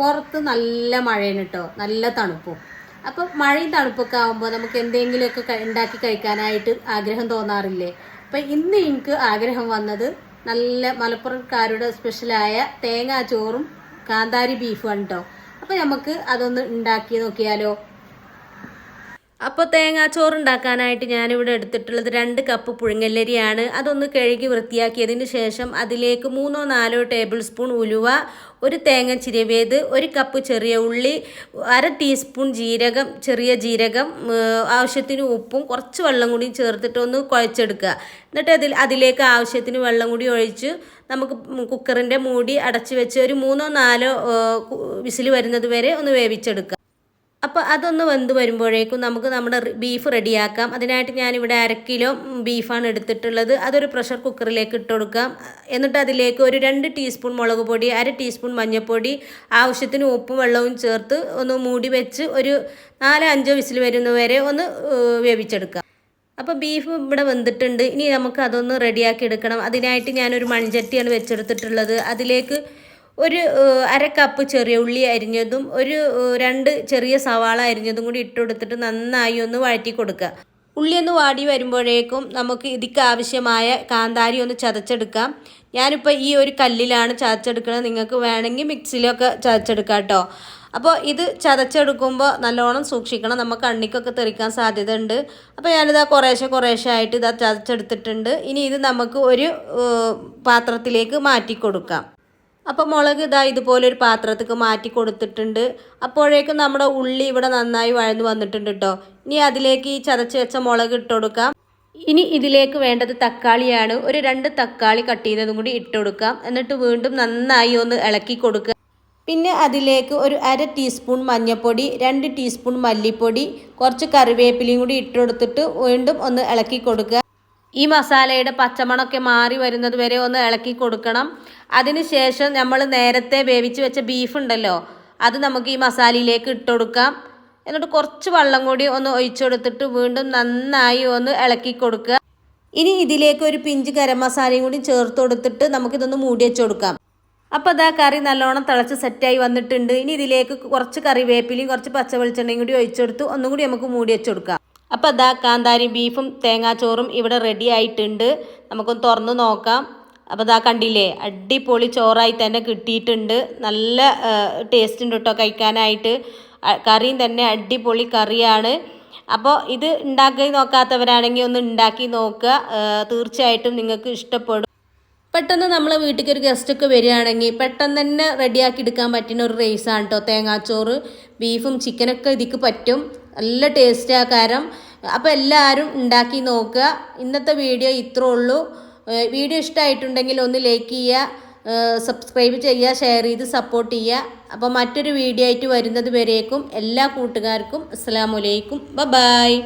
പുറത്ത് നല്ല മഴയാണ് കേട്ടോ നല്ല തണുപ്പും. അപ്പം മഴയും തണുപ്പൊക്കെ ആകുമ്പോൾ നമുക്ക് എന്തെങ്കിലുമൊക്കെ ഉണ്ടാക്കി കഴിക്കാനായിട്ട് ആഗ്രഹം തോന്നാറില്ലേ? അപ്പം ഇന്ന് എനിക്ക് ആഗ്രഹം വന്നത് നല്ല മലപ്പുറംകാരുടെ സ്പെഷ്യലായ തേങ്ങാ തേങ്ങാച്ചോറും കാന്താരി ബീഫും ആണ് കേട്ടോ അപ്പം നമുക്ക് അതൊന്ന് ഉണ്ടാക്കി നോക്കിയാലോ? അപ്പോൾ തേങ്ങാച്ചോറ് ഉണ്ടാക്കാനായിട്ട് ഞാനിവിടെ എടുത്തിട്ടുള്ളത് രണ്ട് കപ്പ് പുഴുങ്ങല്ലരിയാണ്. അതൊന്ന് കഴുകി വൃത്തിയാക്കിയതിന് ശേഷം അതിലേക്ക് മൂന്നോ നാലോ ടേബിൾ സ്പൂൺ ഉലുവ ഒരു തേങ്ങ ചിരവേത് ഒരു കപ്പ് ചെറിയ ഉള്ളി അര ടീസ്പൂൺ ജീരകം ചെറിയ ജീരകം ആവശ്യത്തിന് ഉപ്പും കുറച്ച് വെള്ളം കൂടി ചേർത്തിട്ട് ഒന്ന് കുഴച്ചെടുക്കുക. എന്നിട്ട് അതിൽ അതിലേക്ക് ആവശ്യത്തിന് വെള്ളം കൂടി ഒഴിച്ച് നമുക്ക് കുക്കറിന്റെ മൂടി അടച്ചു വെച്ച് ഒരു മൂന്നോ നാലോ വിസിൽ വരുന്നത് വരെ ഒന്ന് വേവിച്ചെടുക്കുക. അപ്പോൾ അതൊന്ന് വെന്ത് വരുമ്പോഴേക്കും നമുക്ക് നമ്മുടെ ബീഫ് റെഡിയാക്കാം അതിനായിട്ട് ഞാനിവിടെ അര കിലോ ബീഫാണ് എടുത്തിട്ടുള്ളത്. അതൊരു പ്രഷർ കുക്കറിലേക്ക് ഇട്ട് കൊടുക്കാം. എന്നിട്ട് അതിലേക്ക് ഒരു രണ്ട് ടീസ്പൂൺ മുളക് പൊടി അര ടീസ്പൂൺ മഞ്ഞൾപ്പൊടി ആവശ്യത്തിന് ഉപ്പും വെള്ളവും ചേർത്ത് ഒന്ന് മൂടി വെച്ച് ഒരു നാലോ അഞ്ചോ വിസിൽ വരുന്നവരെ ഒന്ന് വേവിച്ചെടുക്കാം. അപ്പോൾ ബീഫ് ഇവിടെ വെന്തിട്ടുണ്ട്. ഇനി നമുക്ക് അതൊന്ന് റെഡിയാക്കി എടുക്കണം. അതിനായിട്ട് ഞാനൊരു മൺചട്ടിയാണ് വെച്ചെടുത്തിട്ടുള്ളത്. അതിലേക്ക് ഒരു അര കപ്പ് ചെറിയ ഉള്ളി അരിഞ്ഞതും ഒരു രണ്ട് ചെറിയ സവാള അരിഞ്ഞതും കൂടി ഇട്ട് കൊടുത്തിട്ട് നന്നായി ഒന്ന് വഴറ്റി കൊടുക്കുക. ഉള്ളി ഒന്ന് വാടി വരുമ്പോഴേക്കും നമുക്ക് ഇതിക്ക് ആവശ്യമായ കാന്താരി ഒന്ന് ചതച്ചെടുക്കാം. ഞാനിപ്പോൾ ഈ ഒരു കല്ലിലാണ് ചതച്ചെടുക്കുന്നത്. നിങ്ങൾക്ക് വേണമെങ്കിൽ മിക്സിയിലൊക്കെ ചതച്ചെടുക്കാം കേട്ടോ. അപ്പോൾ ഇത് ചതച്ചെടുക്കുമ്പോൾ നല്ലോണം സൂക്ഷിക്കണം. നമുക്ക് കണ്ണിക്കൊക്കെ തെറിക്കാൻ സാധ്യത ഉണ്ട് അപ്പോൾ ഞാനിതാ കുറേശ്ശെ കുറേശ്ശെ ആയിട്ട് ഇതാ ചതച്ചെടുത്തിട്ടുണ്ട്. ഇനി ഇത് നമുക്ക് ഒരു പാത്രത്തിലേക്ക് മാറ്റി കൊടുക്കാം. അപ്പോൾ മുളക് ഇതാ ഇതുപോലെ ഒരു പാത്രത്തേക്ക് മാറ്റി കൊടുത്തിട്ടുണ്ട്. അപ്പോഴേക്കും നമ്മുടെ ഉള്ളി ഇവിടെ നന്നായി വഴന്നു വന്നിട്ടുണ്ട് കേട്ടോ ഇനി അതിലേക്ക് ഈ ചതച്ച് വെച്ച മുളക് ഇട്ട് കൊടുക്കാം. ഇനി ഇതിലേക്ക് വേണ്ടത് തക്കാളിയാണ്. ഒരു രണ്ട് തക്കാളി കട്ട് ചെയ്തതും കൂടി ഇട്ട് കൊടുക്കാം. എന്നിട്ട് വീണ്ടും നന്നായി ഒന്ന് ഇളക്കി കൊടുക്കുക. പിന്നെ അതിലേക്ക് ഒരു അര ടീസ്പൂൺ മഞ്ഞൾപ്പൊടി രണ്ട് ടീസ്പൂൺ മല്ലിപ്പൊടി കുറച്ച് കറിവേപ്പിലയും കൂടി ഇട്ട് കൊടുത്തിട്ട് വീണ്ടും ഒന്ന് ഇളക്കി കൊടുക്കുക. ഈ മസാലയുടെ പച്ചമണമൊക്കെ മാറി വരുന്നത് വരെ ഒന്ന് ഇളക്കി കൊടുക്കണം. അതിനുശേഷം നമ്മൾ നേരത്തെ വേവിച്ച് വെച്ച ബീഫ് ഉണ്ടല്ലോ അത് നമുക്ക് ഈ മസാലയിലേക്ക് ഇട്ട് കൊടുക്കാം. എന്നിട്ട് കുറച്ച് വെള്ളം കൂടി ഒന്ന് ഒഴിച്ചു കൊടുത്തിട്ട് വീണ്ടും നന്നായി ഒന്ന് ഇളക്കി കൊടുക്കുക. ഇനി ഇതിലേക്ക് ഒരു പിഞ്ച് ഗരം മസാലയും കൂടി ചേർത്ത് കൊടുത്തിട്ട് നമുക്കിതൊന്ന് മൂടി വെച്ച് കൊടുക്കാം. അപ്പോൾ അതാ കറി നല്ലോണം തിളച്ച് സെറ്റായി വന്നിട്ടുണ്ട്. ഇനി ഇതിലേക്ക് കുറച്ച് കറിവേപ്പിലയും കുറച്ച് പച്ച വെളിച്ചെണ്ണയും കൂടി ഒഴിച്ചെടുത്ത് ഒന്നും കൂടി നമുക്ക് മൂടി വെച്ച് കൊടുക്കാം. അപ്പോൾ അതാ കാന്താരി ബീഫും തേങ്ങാച്ചോറും ഇവിടെ റെഡി ആയിട്ടുണ്ട്. നമുക്കൊന്ന് തുറന്ന് നോക്കാം. അപ്പോൾ അതാ കണ്ടില്ലേ അടിപൊളി ചോറായി തന്നെ കിട്ടിയിട്ടുണ്ട്. നല്ല ടേസ്റ്റ് ഉണ്ട് കേട്ടോ കഴിക്കാനായിട്ട്. കറിയും തന്നെ അടിപൊളി കറിയാണ്. അപ്പോൾ ഇത് ഉണ്ടാക്കി നോക്കാത്തവരാണെങ്കിൽ ഒന്ന് ഉണ്ടാക്കി നോക്കുക. തീർച്ചയായിട്ടും നിങ്ങൾക്ക് ഇഷ്ടപ്പെടും. പെട്ടെന്ന് നമ്മളെ വീട്ടിലേക്ക് ഒരു ഗസ്റ്റൊക്കെ വരികയാണെങ്കിൽ പെട്ടെന്ന് തന്നെ റെഡിയാക്കി എടുക്കാൻ പറ്റുന്ന ഒരു റൈസാണ് കേട്ടോ തേങ്ങാച്ചോറ്. ബീഫും ചിക്കനൊക്കെ ഇതിക്ക് പറ്റും. നല്ല ടേസ്റ്റ് ആക്കാരം കാരം. അപ്പോൾ എല്ലാവരും ഉണ്ടാക്കി നോക്കുക. ഇന്നത്തെ വീഡിയോ ഇത്രേ ഉള്ളൂ. വീഡിയോ ഇഷ്ടമായിട്ടുണ്ടെങ്കിൽ ഒന്ന് ലൈക്ക് ചെയ്യുക. സബ്സ്ക്രൈബ് ചെയ്യുക ഷെയർ ചെയ്ത് സപ്പോർട്ട് ചെയ്യുക. അപ്പോൾ മറ്റൊരു വീഡിയോ ആയിട്ട് വരുന്നത് വരേക്കും എല്ലാ കൂട്ടുകാർക്കും. അസ്സാം വലൈക്കും ബ ബായ്